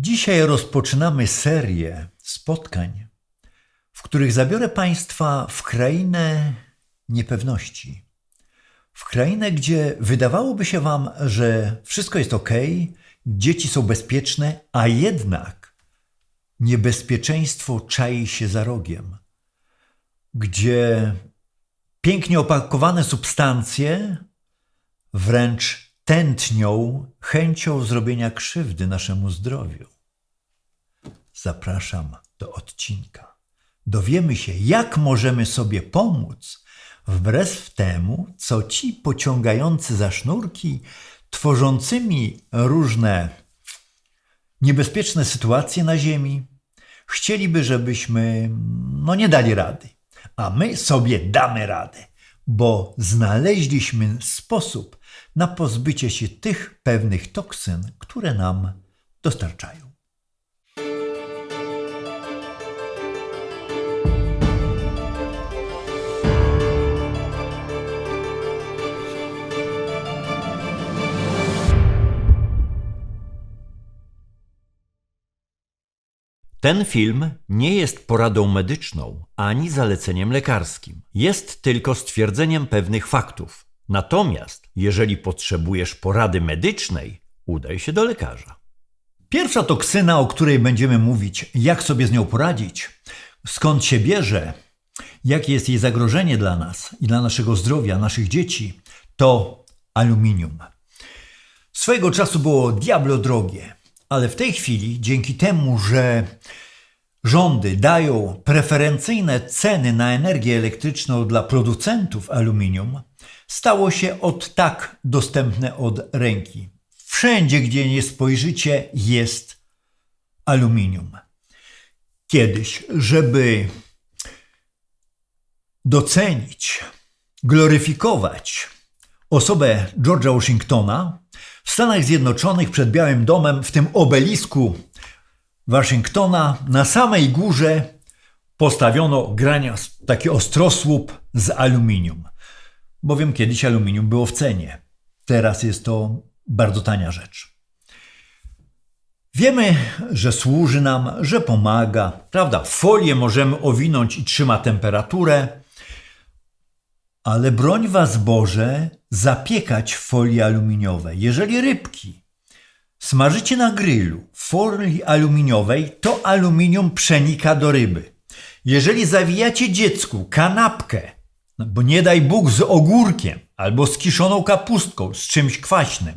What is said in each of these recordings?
Dzisiaj rozpoczynamy serię spotkań, w których zabiorę Państwa w krainę niepewności. W krainę, gdzie wydawałoby się Wam, że wszystko jest ok, dzieci są bezpieczne, a jednak niebezpieczeństwo czai się za rogiem. Gdzie pięknie opakowane substancje wręcz tętnią chęcią zrobienia krzywdy naszemu zdrowiu. Zapraszam do odcinka. Dowiemy się, jak możemy sobie pomóc wbrew temu, co ci pociągający za sznurki, tworzącymi różne niebezpieczne sytuacje na Ziemi, chcieliby, żebyśmy no nie dali rady. A my sobie damy radę, bo znaleźliśmy sposób na pozbycie się tych pewnych toksyn, które nam dostarczają. Ten film nie jest poradą medyczną ani zaleceniem lekarskim. Jest tylko stwierdzeniem pewnych faktów. Natomiast, jeżeli potrzebujesz porady medycznej, udaj się do lekarza. Pierwsza toksyna, o której będziemy mówić, jak sobie z nią poradzić, skąd się bierze, jakie jest jej zagrożenie dla nas i dla naszego zdrowia, naszych dzieci, to aluminium. Swojego czasu było diablo drogie, ale w tej chwili, dzięki temu, że rządy dają preferencyjne ceny na energię elektryczną dla producentów aluminium, stało się od tak dostępne od ręki. Wszędzie, gdzie nie spojrzycie, jest aluminium. Kiedyś, żeby docenić, gloryfikować osobę George'a Washingtona, w Stanach Zjednoczonych przed Białym Domem, w tym obelisku Waszyngtona, na samej górze postawiono grania, taki ostrosłup z aluminium. Bowiem kiedyś aluminium było w cenie. Teraz jest to bardzo tania rzecz. Wiemy, że służy nam, że pomaga, prawda? Folię możemy owinąć i trzyma temperaturę, ale broń Was Boże zapiekać w folii aluminiowej. Jeżeli rybki smażycie na grylu w folii aluminiowej, to aluminium przenika do ryby. Jeżeli zawijacie dziecku kanapkę, no bo nie daj Bóg z ogórkiem albo z kiszoną kapustką, z czymś kwaśnym,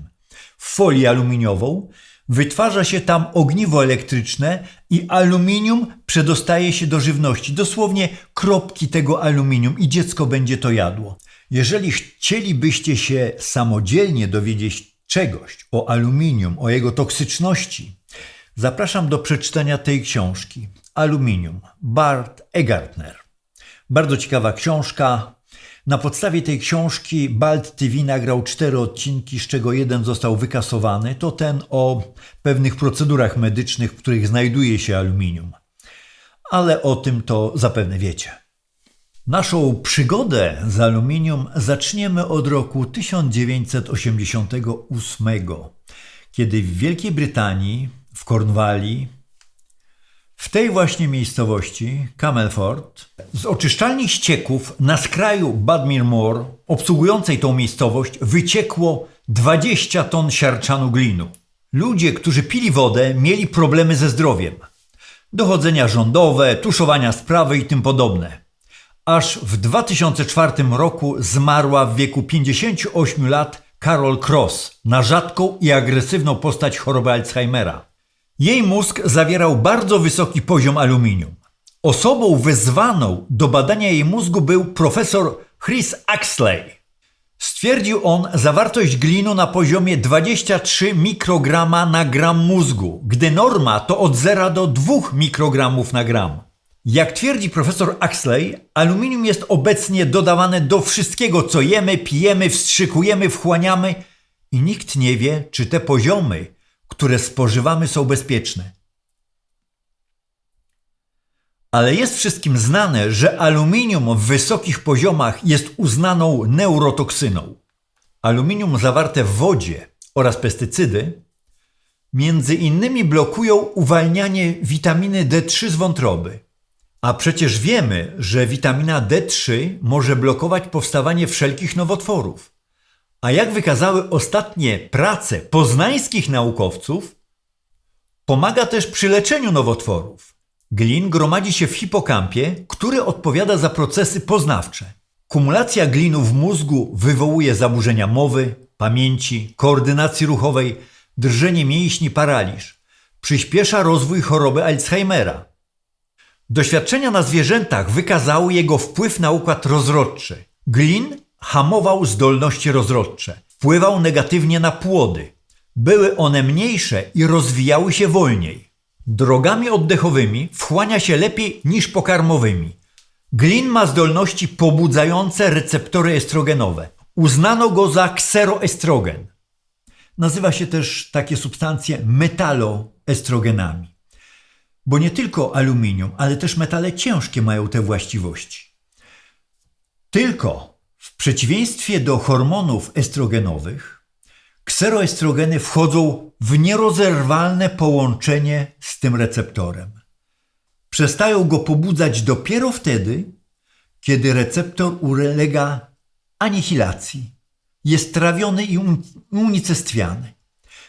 w folię aluminiową, wytwarza się tam ogniwo elektryczne i aluminium przedostaje się do żywności. Dosłownie kropki tego aluminium i dziecko będzie to jadło. Jeżeli chcielibyście się samodzielnie dowiedzieć czegoś o aluminium, o jego toksyczności, zapraszam do przeczytania tej książki. Aluminium. Bart Egartner. Bardzo ciekawa książka. Na podstawie tej książki Balt TV nagrał cztery odcinki, z czego jeden został wykasowany. To ten o pewnych procedurach medycznych, w których znajduje się aluminium. Ale o tym to zapewne wiecie. Naszą przygodę z aluminium zaczniemy od roku 1988, kiedy w Wielkiej Brytanii, w Cornwalli, w tej właśnie miejscowości, Camelford, z oczyszczalni ścieków na skraju Badmere Moor, obsługującej tą miejscowość, wyciekło 20 ton siarczanu glinu. Ludzie, którzy pili wodę, mieli problemy ze zdrowiem. Dochodzenia rządowe, tuszowania sprawy i tym podobne. Aż w 2004 roku zmarła w wieku 58 lat Carol Cross na rzadką i agresywną postać choroby Alzheimera. Jej mózg zawierał bardzo wysoki poziom aluminium. Osobą wezwaną do badania jej mózgu był profesor Chris Axley. Stwierdził on zawartość glinu na poziomie 23 mikrograma na gram mózgu, gdy norma to od 0 do 2 mikrogramów na gram. Jak twierdzi profesor Axley, aluminium jest obecnie dodawane do wszystkiego, co jemy, pijemy, wstrzykujemy, wchłaniamy i nikt nie wie, czy te poziomy, które spożywamy, są bezpieczne. Ale jest wszystkim znane, że aluminium w wysokich poziomach jest uznaną neurotoksyną. Aluminium zawarte w wodzie oraz pestycydy Między innymi blokują uwalnianie witaminy D3 z wątroby. A przecież wiemy, że witamina D3 może blokować powstawanie wszelkich nowotworów. A jak wykazały ostatnie prace poznańskich naukowców, pomaga też przy leczeniu nowotworów. Glin gromadzi się w hipokampie, który odpowiada za procesy poznawcze. Kumulacja glinu w mózgu wywołuje zaburzenia mowy, pamięci, koordynacji ruchowej, drżenie mięśni, paraliż. Przyspiesza rozwój choroby Alzheimera. Doświadczenia na zwierzętach wykazały jego wpływ na układ rozrodczy. Glin hamował zdolności rozrodcze, wpływał negatywnie na płody. Były one mniejsze i rozwijały się wolniej. Drogami oddechowymi wchłania się lepiej niż pokarmowymi. Glin ma zdolności pobudzające receptory estrogenowe. Uznano go za kseroestrogen. Nazywa się też takie substancje metaloestrogenami. Bo nie tylko aluminium, ale też metale ciężkie mają te właściwości. Tylko w przeciwieństwie do hormonów estrogenowych, kseroestrogeny wchodzą w nierozerwalne połączenie z tym receptorem. Przestają go pobudzać dopiero wtedy, kiedy receptor ulega anihilacji, jest trawiony i un- unicestwiany.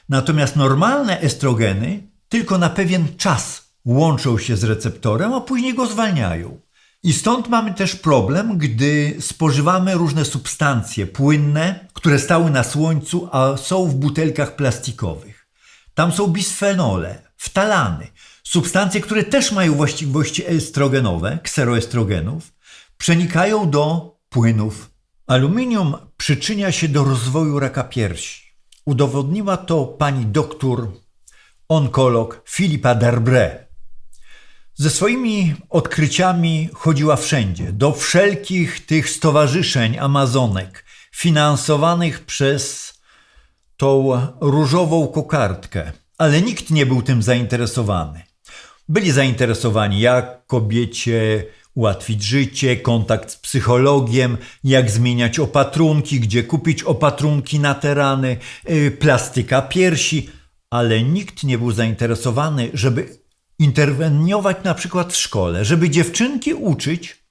Natomiast normalne estrogeny tylko na pewien czas łączą się z receptorem, a później go zwalniają. I stąd mamy też problem, gdy spożywamy różne substancje płynne, które stały na słońcu, a są w butelkach plastikowych. Tam są bisfenole, ftalany, substancje, które też mają właściwości estrogenowe, kseroestrogenów, przenikają do płynów. Aluminium przyczynia się do rozwoju raka piersi. Udowodniła to pani doktor, onkolog Filipa Darbre. Ze swoimi odkryciami chodziła wszędzie, do wszelkich tych stowarzyszeń Amazonek, finansowanych przez tą różową kokardkę, ale nikt nie był tym zainteresowany. Byli zainteresowani, jak kobiecie ułatwić życie, kontakt z psychologiem, jak zmieniać opatrunki, gdzie kupić opatrunki na te rany, yy, plastyka piersi, ale nikt nie był zainteresowany, żeby interweniować na przykład w szkole, żeby dziewczynki uczyć,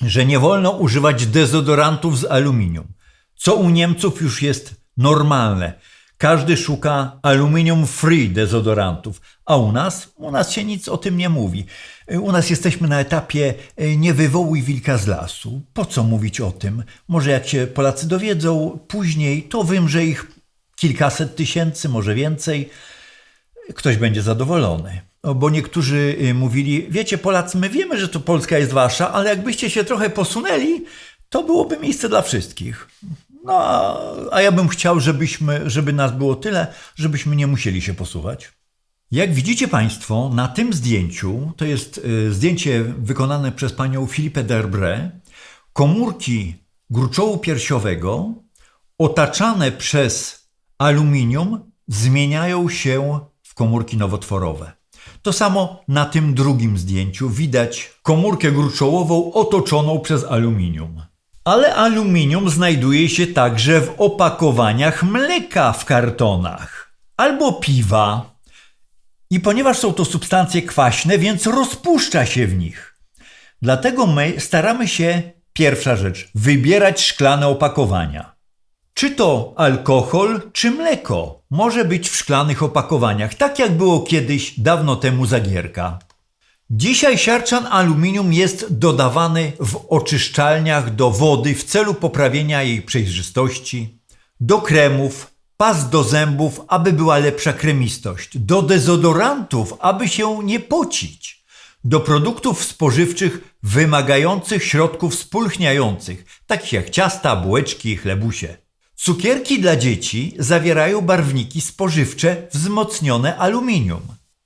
że nie wolno używać dezodorantów z aluminium, co u Niemców już jest normalne. Każdy szuka aluminium free dezodorantów, a u nas, u nas się nic o tym nie mówi. U nas jesteśmy na etapie e, nie wywołuj wilka z lasu. Po co mówić o tym? Może jak się Polacy dowiedzą później, to wymrze ich kilkaset tysięcy, może więcej. Ktoś będzie zadowolony. O, Bo niektórzy y, mówili, wiecie Polacy, my wiemy, że to Polska jest wasza, ale jakbyście się trochę posunęli, to byłoby miejsce dla wszystkich. No, a, a ja bym chciał, żebyśmy, żeby nas było tyle, żebyśmy nie musieli się posuwać. Jak widzicie Państwo, na tym zdjęciu, to jest y, zdjęcie wykonane przez panią Filipę Derbre, komórki gruczołu piersiowego otaczane przez aluminium zmieniają się w komórki nowotworowe. To samo na tym drugim zdjęciu widać komórkę gruczołową otoczoną przez aluminium. Ale aluminium znajduje się także w opakowaniach mleka w kartonach albo piwa. I ponieważ są to substancje kwaśne, więc rozpuszcza się w nich. Dlatego my staramy się, pierwsza rzecz, wybierać szklane opakowania. Czy to alkohol, czy mleko może być w szklanych opakowaniach, tak jak było kiedyś dawno temu zagierka. Dzisiaj siarczan aluminium jest dodawany w oczyszczalniach do wody w celu poprawienia jej przejrzystości, do kremów, pas do zębów, aby była lepsza kremistość, do dezodorantów, aby się nie pocić, do produktów spożywczych wymagających środków spulchniających, takich jak ciasta, bułeczki, chlebusie. Cukierki dla dzieci zawierają barwniki spożywcze wzmocnione aluminium.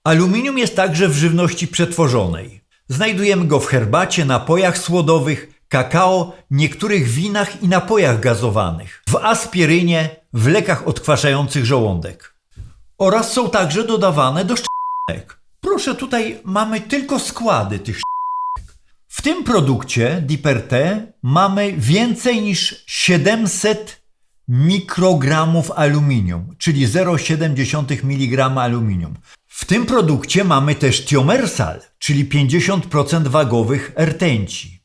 Aluminium jest także w żywności przetworzonej. Znajdujemy go w herbacie, napojach słodowych, kakao, niektórych winach i napojach gazowanych, w aspirynie, w lekach odkwaszających żołądek. Oraz są także dodawane do szczepek. Proszę, tutaj mamy tylko składy tych szczepek. W tym produkcie Diper T mamy więcej niż 700 mikrogramów aluminium, czyli 0,7 mg aluminium. W tym produkcie mamy też tiomersal, czyli 50% wagowych rtęci.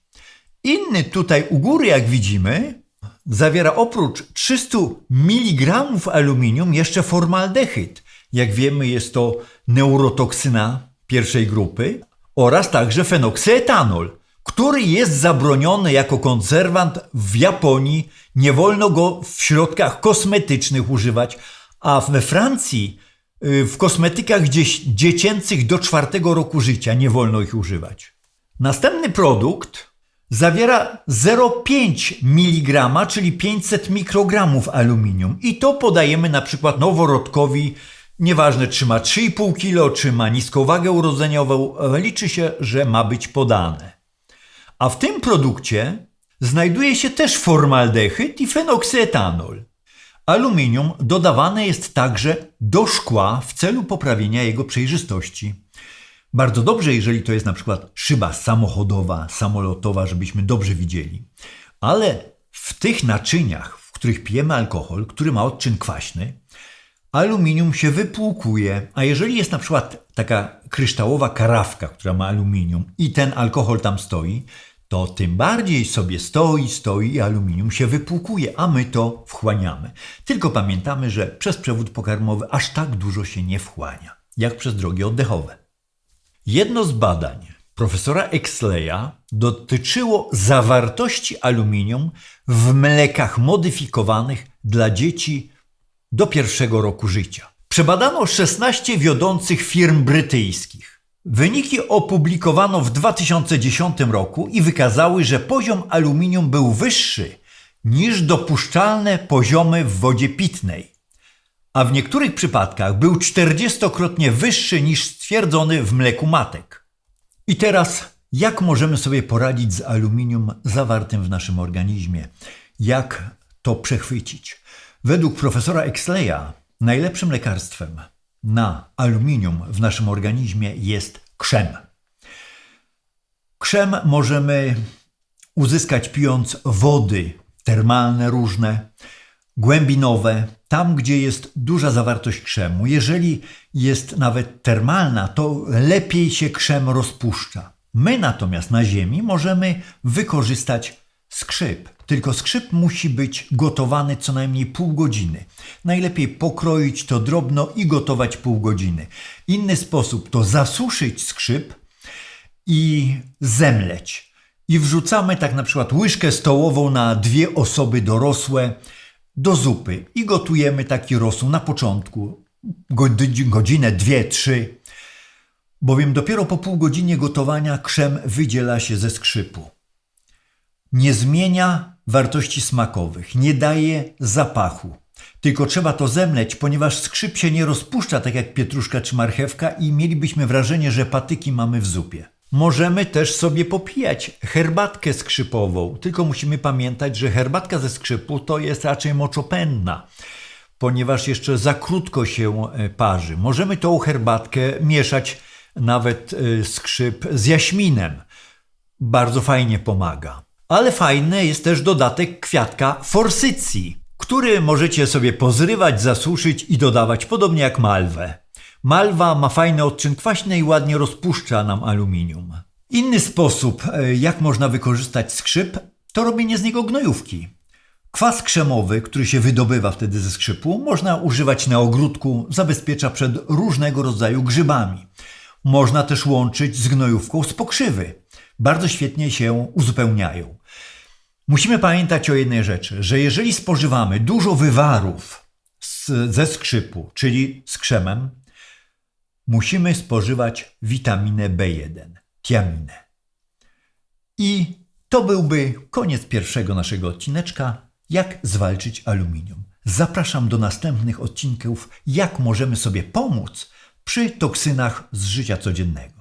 Inny tutaj u góry, jak widzimy, zawiera oprócz 300 mg aluminium jeszcze formaldehyd. Jak wiemy, jest to neurotoksyna pierwszej grupy oraz także fenoksyetanol, który jest zabroniony jako konserwant w Japonii. Nie wolno go w środkach kosmetycznych używać, a we Francji y, w kosmetykach dzie- dziecięcych do czwartego roku życia nie wolno ich używać. Następny produkt zawiera 0,5 mg, czyli 500 mikrogramów aluminium. I to podajemy na przykład noworodkowi, nieważne czy ma 3,5 kg, czy ma niską wagę urodzeniową, liczy się, że ma być podane. A w tym produkcie znajduje się też formaldehyd i fenoksyetanol. Aluminium dodawane jest także do szkła w celu poprawienia jego przejrzystości. Bardzo dobrze, jeżeli to jest na przykład szyba samochodowa, samolotowa, żebyśmy dobrze widzieli. Ale w tych naczyniach, w których pijemy alkohol, który ma odczyn kwaśny, aluminium się wypłukuje, a jeżeli jest na przykład taka kryształowa karawka, która ma aluminium i ten alkohol tam stoi, to tym bardziej sobie stoi, stoi i aluminium się wypłukuje, a my to wchłaniamy. Tylko pamiętamy, że przez przewód pokarmowy aż tak dużo się nie wchłania, jak przez drogi oddechowe. Jedno z badań profesora Exleya dotyczyło zawartości aluminium w mlekach modyfikowanych dla dzieci do pierwszego roku życia. Przebadano 16 wiodących firm brytyjskich. Wyniki opublikowano w 2010 roku i wykazały, że poziom aluminium był wyższy niż dopuszczalne poziomy w wodzie pitnej, a w niektórych przypadkach był 40-krotnie wyższy niż stwierdzony w mleku matek. I teraz, jak możemy sobie poradzić z aluminium zawartym w naszym organizmie? Jak to przechwycić? Według profesora Exleya najlepszym lekarstwem na aluminium w naszym organizmie jest krzem. Krzem możemy uzyskać pijąc wody termalne różne, głębinowe, tam gdzie jest duża zawartość krzemu. Jeżeli jest nawet termalna, to lepiej się krzem rozpuszcza. My natomiast na Ziemi możemy wykorzystać skrzyp. Tylko skrzyp musi być gotowany co najmniej pół godziny. Najlepiej pokroić to drobno i gotować pół godziny. Inny sposób to zasuszyć skrzyp i zemleć. I wrzucamy tak na przykład łyżkę stołową na dwie osoby dorosłe do zupy i gotujemy taki rosół na początku god- godzinę, dwie, trzy, bowiem dopiero po pół godzinie gotowania krzem wydziela się ze skrzypu. Nie zmienia wartości smakowych, nie daje zapachu. Tylko trzeba to zemleć, ponieważ skrzyp się nie rozpuszcza tak jak pietruszka czy marchewka i mielibyśmy wrażenie, że patyki mamy w zupie. Możemy też sobie popijać herbatkę skrzypową, tylko musimy pamiętać, że herbatka ze skrzypu to jest raczej moczopędna, ponieważ jeszcze za krótko się e, parzy. Możemy tą herbatkę mieszać nawet e, skrzyp z jaśminem. Bardzo fajnie pomaga. Ale fajny jest też dodatek kwiatka forsycji, który możecie sobie pozrywać, zasuszyć i dodawać, podobnie jak malwę. Malwa ma fajny odczyn kwaśny i ładnie rozpuszcza nam aluminium. Inny sposób, e, jak można wykorzystać skrzyp, to robienie z niego gnojówki. Kwas krzemowy, który się wydobywa wtedy ze skrzypu, można używać na ogródku, zabezpiecza przed różnego rodzaju grzybami. Można też łączyć z gnojówką z pokrzywy. Bardzo świetnie się uzupełniają. Musimy pamiętać o jednej rzeczy, że jeżeli spożywamy dużo wywarów z, ze skrzypu, czyli z krzemem, musimy spożywać witaminę B1, tiaminę. I to byłby koniec pierwszego naszego odcineczka, jak zwalczyć aluminium. Zapraszam do następnych odcinków, jak możemy sobie pomóc przy toksynach z życia codziennego.